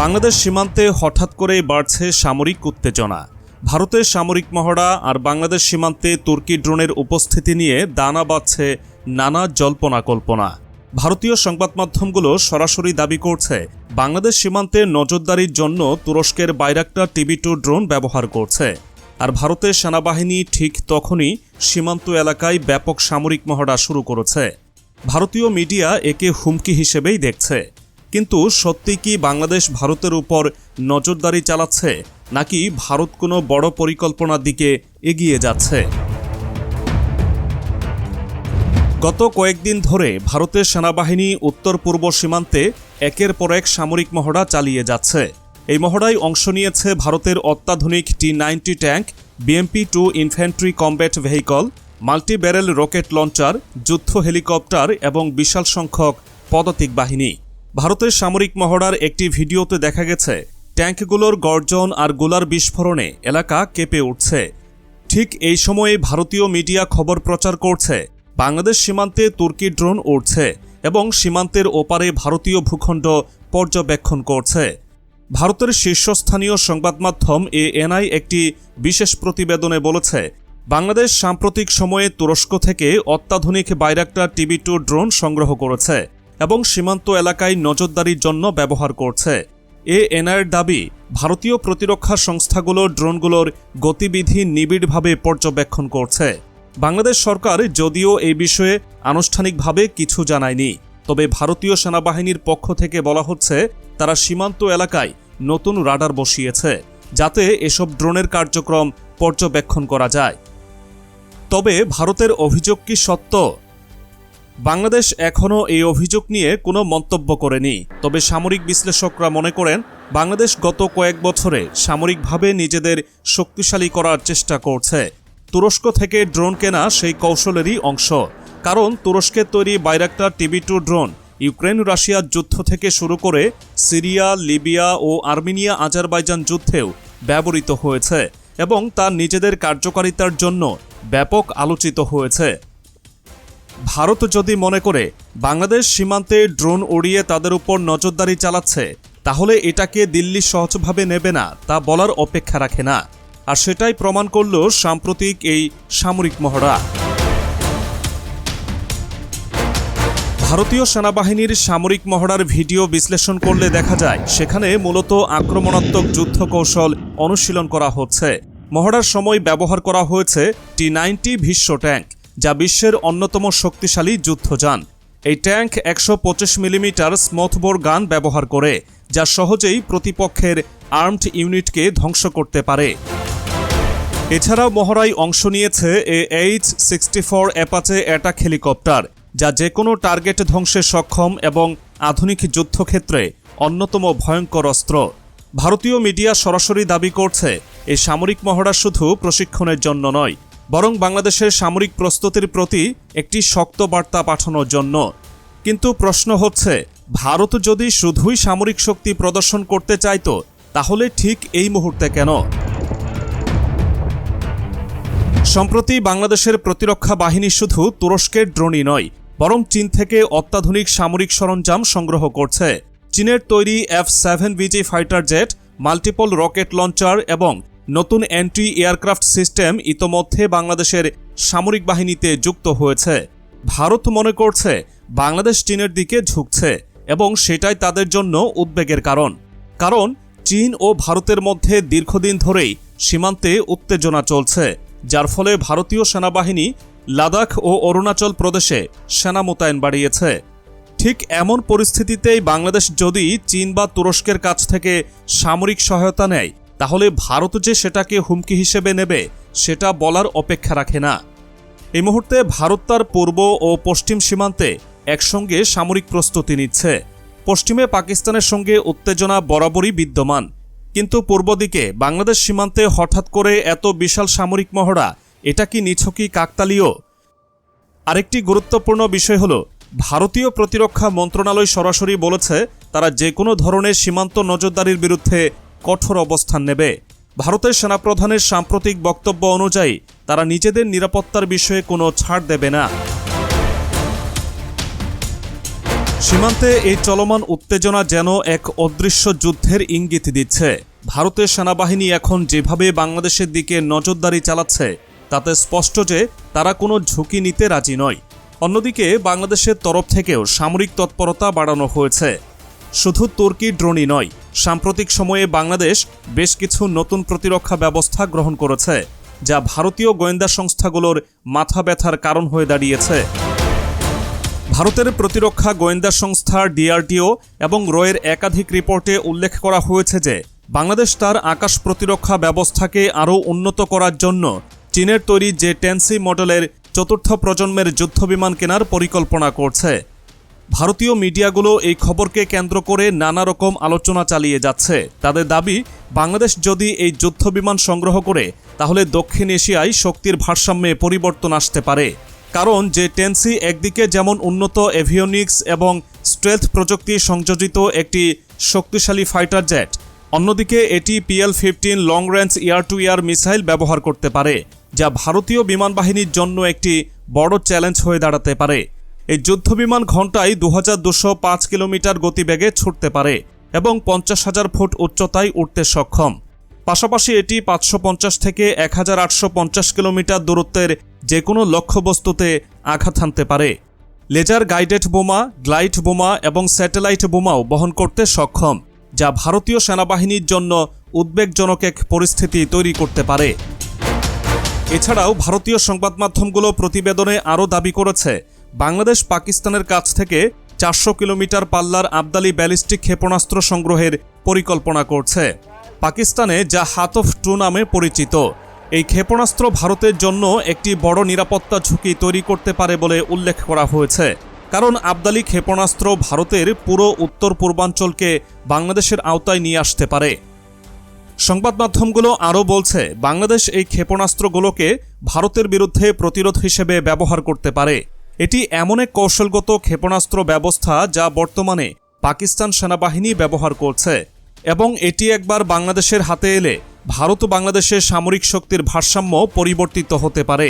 বাংলাদেশ সীমান্তে হঠাৎ করেই বাড়ছে সামরিক উত্তেজনা। ভারতের সামরিক মহড়া আর বাংলাদেশ সীমান্তে তুর্কি ড্রোনের উপস্থিতি নিয়ে দানা বাঁধছে নানা জল্পনা কল্পনা ভারতীয় সংবাদ মাধ্যমগুলো সরাসরি দাবি করছে, বাংলাদেশ সীমান্তে নজরদারির জন্য তুরস্কের বাইরাক্টার টিভি টু ড্রোন ব্যবহার করছে। আর ভারতের সেনাবাহিনী ঠিক তখনই সীমান্ত এলাকায় ব্যাপক সামরিক মহড়া শুরু করেছে। ভারতীয় মিডিয়া একে হুমকি হিসেবেই দেখছে। কিন্তু সত্যি কি বাংলাদেশ ভারতের উপর নজরদারি চালাচ্ছে, নাকি ভারত কোনো বড় পরিকল্পনার দিকে এগিয়ে যাচ্ছে? গত কয়েকদিন ধরে ভারতের সেনাবাহিনী উত্তর পূর্ব সীমান্তে একের পর এক সামরিক মহড়া চালিয়ে যাচ্ছে। এই মহড়ায় অংশ নিয়েছে ভারতের অত্যাধুনিক T ninety tank BMP two infantry combat vehicle multi barrel rocket launcher, যুদ্ধ হেলিকপ্টার এবং বিশাল সংখ্যক পদাতিক বাহিনী। ভারতের সামরিক মহড়ার একটি ভিডিওতে দেখা গেছে, ট্যাঙ্কগুলোর গর্জন আর গোলার বিস্ফোরণে এলাকা কেঁপে উঠছে। ঠিক এই সময়ে ভারতীয় মিডিয়া খবর প্রচার করছে, বাংলাদেশ সীমান্তে তুর্কি ড্রোন উড়ছে এবং সীমান্তের ওপারে ভারতীয় ভূখণ্ড পর্যবেক্ষণ করছে। ভারতের শীর্ষস্থানীয় সংবাদ মাধ্যম এনআই একটি বিশেষ প্রতিবেদনে বলেছে, বাংলাদেশ সাম্প্রতিক সময়ে তুরস্ক থেকে অত্যাধুনিক বাইরাক্টার টিভি টু ড্রোন সংগ্রহ করেছে। এবং সীমান্ত এলাকায় নজরদারির জন্য ব্যবহার করছে। এএনআইয়ের দাবি, ভারতীয় প্রতিরক্ষা সংস্থাগুলো ড্রোনগুলোর গতিবিধি নিবিড়ভাবে পর্যবেক্ষণ করছে। বাংলাদেশ সরকার যদিও এই বিষয়ে আনুষ্ঠানিকভাবে কিছু জানায়নি, তবে ভারতীয় সেনাবাহিনীর পক্ষ থেকে বলা হচ্ছে, তারা সীমান্ত এলাকায় নতুন রাডার বসিয়েছে, যাতে এসব ড্রোনের কার্যক্রম পর্যবেক্ষণ করা যায়। তবে ভারতের অভিযোগ কি সত্য? বাংলাদেশ এখনও এই অভিযোগ নিয়ে কোনো মন্তব্য করেনি। তবে সামরিক বিশ্লেষকরা মনে করেন, বাংলাদেশ গত কয়েক বছরে সামরিকভাবে নিজেদের শক্তিশালী করার চেষ্টা করছে। তুরস্ক থেকে ড্রোন কেনা সেই কৌশলেরই অংশ। কারণ তুরস্কের তৈরি Bayraktar TV two drone, Ukraine রাশিয়ার যুদ্ধ থেকে শুরু করে সিরিয়া, লিবিয়া ও আর্মেনিয়া আজারবাইজান যুদ্ধেও ব্যবহৃত হয়েছে এবং তার নিজেদের কার্যকারিতার জন্য ব্যাপক আলোচিত হয়েছে। ভারত যদি মনে করে বাংলাদেশ সীমান্তে ড্রোন উড়িয়ে তাদের উপর নজরদারি চালাচ্ছে, তাহলে এটাকে দিল্লি সহজভাবে নেবে না, তা বলার অপেক্ষা রাখে না। আর সেটাই প্রমাণ করল সাম্প্রতিক এই সামরিক মহড়া। ভারতীয় সেনাবাহিনীর সামরিক মহড়ার ভিডিও বিশ্লেষণ করলে দেখা যায়, সেখানে মূলত আক্রমণাত্মক যুদ্ধ কৌশল অনুশীলন করা হচ্ছে। মহড়ার সময় ব্যবহার করা হয়েছে টি নাইনটি ভীষ্ম ট্যাঙ্ক। যা বিশ্বের অন্যতম শক্তিশালী যুদ্ধযান। এই ট্যাঙ্ক একশো পঁচিশ মিলিমিটার স্মথবোর গান ব্যবহার করে, যা সহজেই প্রতিপক্ষের আর্মড ইউনিটকে ধ্বংস করতে পারে। এছাড়াও মহড়ায় অংশ নিয়েছে A H sixty four Apache attack helicopter, যা যে কোনো টার্গেট ধ্বংসে সক্ষম এবং আধুনিক যুদ্ধক্ষেত্রে অন্যতম ভয়ঙ্কর অস্ত্র। ভারতীয় মিডিয়া সরাসরি দাবি করছে, এই সামরিক মহড়া শুধু প্রশিক্ষণের জন্য নয় বরং বাংলাদেশের সামরিক প্রস্তুতির প্রতি একটি শক্ত বার্তা পাঠানোর জন্য। কিন্তু প্রশ্ন হচ্ছে, ভারত যদি শুধুই সামরিক শক্তি প্রদর্শন করতে চাইতো, তাহলে ঠিক এই মুহূর্তে কেন? সম্প্রতি বাংলাদেশের প্রতিরক্ষা বাহিনী শুধু তুরস্কের ড্রোনই নয়, বরং চীন থেকে অত্যাধুনিক সামরিক সরঞ্জাম সংগ্রহ করছে। চীনের তৈরি F seven BG fighter jet multiple rocket launcher এবং নতুন অ্যান্টি এয়ারক্রাফট সিস্টেম ইতোমধ্যে বাংলাদেশের সামরিক বাহিনীতে যুক্ত হয়েছে। ভারত মনে করছে বাংলাদেশ চীনের দিকে ঝুঁকছে এবং সেটাই তাদের জন্য উদ্বেগের কারণ। কারণ চীন ও ভারতের মধ্যে দীর্ঘদিন ধরেই সীমান্তে উত্তেজনা চলছে, যার ফলে ভারতীয় সেনাবাহিনী লাদাখ ও অরুণাচল প্রদেশে সেনা মোতায়েন বাড়িয়েছে। ঠিক এমন পরিস্থিতিতেই বাংলাদেশ যদি চীন বা তুরস্কের কাছ থেকে সামরিক সহায়তা নেয় তাহলে ভারত যে সেটাকে হুমকি হিসেবে নেবে, সেটা বলার অপেক্ষা রাখে না। এই মুহূর্তে ভারত তার পূর্ব ও পশ্চিম সীমান্তে একসঙ্গে সামরিক প্রস্তুতি নিচ্ছে। পশ্চিমে পাকিস্তানের সঙ্গে উত্তেজনা বরাবরই বিদ্যমান। কিন্তু পূর্ব দিকে বাংলাদেশ সীমান্তে হঠাৎ করে এত বিশাল সামরিক মহড়া, এটা কি নিছকই কাকতালীয়? আরেকটি গুরুত্বপূর্ণ বিষয় হল, ভারতীয় প্রতিরক্ষা মন্ত্রণালয় সরাসরি বলেছে, তারা যে কোনো ধরনের সীমান্ত নজরদারির বিরুদ্ধে কঠোর অবস্থান নেবে। ভারতের সেনাপ্রধানের সাম্প্রতিক বক্তব্য অনুযায়ী, তারা নিজেদের নিরাপত্তার বিষয়ে কোনো ছাড় দেবে না। সীমান্তে এই চলমান উত্তেজনা যেন এক অদৃশ্য যুদ্ধের ইঙ্গিত দিচ্ছে। ভারতের সেনাবাহিনী এখন যেভাবে বাংলাদেশের দিকে নজরদারি চালাচ্ছে, তাতে স্পষ্ট যে তারা কোনো ঝুঁকি নিতে রাজি নয়। অন্যদিকে, বাংলাদেশের তরফ থেকেও সামরিক তৎপরতা বাড়ানো হয়েছে। শুধু তুর্কি ড্রোনই নয়, সাম্প্রতিক সময়ে বাংলাদেশ বেশ কিছু নতুন প্রতিরক্ষা ব্যবস্থা গ্রহণ করেছে, যা ভারতীয় গোয়েন্দা সংস্থাগুলোর মাথা ব্যথার কারণ হয়ে দাঁড়িয়েছে। ভারতের প্রতিরক্ষা গোয়েন্দা সংস্থা ডিআরটিও এবং রোয়ের একাধিক রিপোর্টে উল্লেখ করা হয়েছে যে, বাংলাদেশ তার আকাশ প্রতিরক্ষা ব্যবস্থাকে আরও উন্নত করার জন্য চীনের তৈরি যে টেন্সি মডেলের চতুর্থ প্রজন্মের যুদ্ধবিমান কেনার পরিকল্পনা করছে। ভারতীয় মিডিয়াগুলো এই খবরকে কেন্দ্র করে নানা রকম আলোচনা চালিয়ে যাচ্ছে। তাদের দাবি, বাংলাদেশ যদি এই যুদ্ধবিমান সংগ্রহ করে, তাহলে দক্ষিণ এশিয়ায় শক্তির ভারসাম্যে পরিবর্তন আসতে পারে। কারণ যে টেন্সি একদিকে যেমন উন্নত এভিওনিক্স এবং স্ট্রেলথ প্রযুক্তি সংযোজিত একটি শক্তিশালী ফাইটার জেট, অন্যদিকে এটি PL fifteen long range air to air missile ব্যবহার করতে পারে, যা ভারতীয় বিমান বাহিনীর জন্য একটি বড় চ্যালেঞ্জ হয়ে দাঁড়াতে পারে। এই যুদ্ধবিমান ঘন্টায় দু কিলোমিটার গতিবেগে ছুটতে পারে এবং পঞ্চাশ হাজার ফুট উচ্চতায় উঠতে সক্ষম। পাশাপাশি এটি পাঁচশো পঞ্চাশ থেকে এক হাজার আটশো পঞ্চাশ কিলোমিটার দূরত্বের যে কোনো লক্ষ্যবস্তুতে আঘাত হানতে পারে। লেজার গাইডেড বোমা, গ্লাইড বোমা এবং স্যাটেলাইট বোমাও বহন করতে সক্ষম, যা ভারতীয় সেনাবাহিনীর জন্য উদ্বেগজনক এক পরিস্থিতি তৈরি করতে পারে। এছাড়াও ভারতীয় সংবাদ মাধ্যমগুলো প্রতিবেদনে আরও দাবি করেছে বাংলাদেশ পাকিস্তানের কাছ থেকে চারশো কিলোমিটার পাল্লার আবদালি ব্যালিস্টিক ক্ষেপণাস্ত্র সংগ্রহের পরিকল্পনা করছে। পাকিস্তানে যা হাতফ টু নামে পরিচিত। এই ক্ষেপণাস্ত্র ভারতের জন্য একটি বড় নিরাপত্তা ঝুঁকি তৈরি করতে পারে বলে উল্লেখ করা হয়েছে। কারণ আবদালি ক্ষেপণাস্ত্র ভারতের পুরো উত্তর পূর্বাঞ্চলকে বাংলাদেশের আওতায় নিয়ে আসতে পারে। সংবাদ মাধ্যমগুলো আরও বলছে, বাংলাদেশ এই ক্ষেপণাস্ত্রগুলোকে ভারতের বিরুদ্ধে প্রতিরোধ হিসেবে ব্যবহার করতে পারে। এটি এমন এক কৌশলগত ক্ষেপণাস্ত্র ব্যবস্থা যা বর্তমানে পাকিস্তান সেনাবাহিনী ব্যবহার করছে এবং এটি একবার বাংলাদেশের হাতে এলে ভারত ও বাংলাদেশের সামরিক শক্তির ভারসাম্য পরিবর্তিত হতে পারে।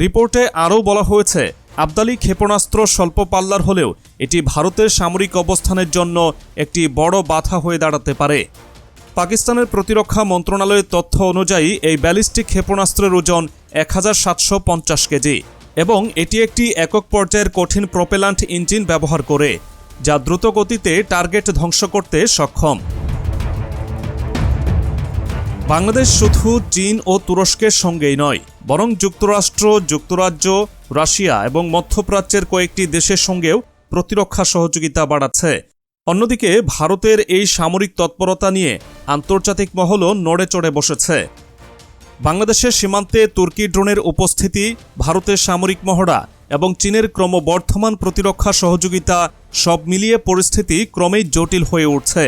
রিপোর্টে আরও বলা হয়েছে, আবদালি ক্ষেপণাস্ত্র স্বল্প পাল্লার হলেও এটি ভারতের সামরিক অবস্থানের জন্য একটি বড় বাধা হয়ে দাঁড়াতে পারে। পাকিস্তানের প্রতিরক্ষা মন্ত্রণালয়ের তথ্য অনুযায়ী, এই ব্যালিস্টিক ক্ষেপণাস্ত্রের ওজন এক হাজার সাতশো পঞ্চাশ কেজি। এবং এটি একটি একক পর্যায়ের কঠিন প্রোপেলান্ট ইঞ্জিন ব্যবহার করে, যা দ্রুত গতিতে টার্গেট ধ্বংস করতে সক্ষম। বাংলাদেশ শুধু চীন ও তুরস্কের সঙ্গেই নয়, বরং যুক্তরাষ্ট্র, যুক্তরাজ্য, রাশিয়া এবং মধ্যপ্রাচ্যের কয়েকটি দেশের সঙ্গেও প্রতিরক্ষা সহযোগিতা বাড়াচ্ছে। অন্যদিকে, ভারতের এই সামরিক তৎপরতা নিয়ে আন্তর্জাতিক মহলও নড়ে চড়ে বসেছে। বাংলাদেশের সীমান্তে তুর্কি ড্রোনের উপস্থিতি, ভারতের সামরিক মহড়া এবং চীনের ক্রমবর্ধমান প্রতিরক্ষা সহযোগিতা সব মিলিয়ে পরিস্থিতি ক্রমেই জটিল হয়ে উঠছে।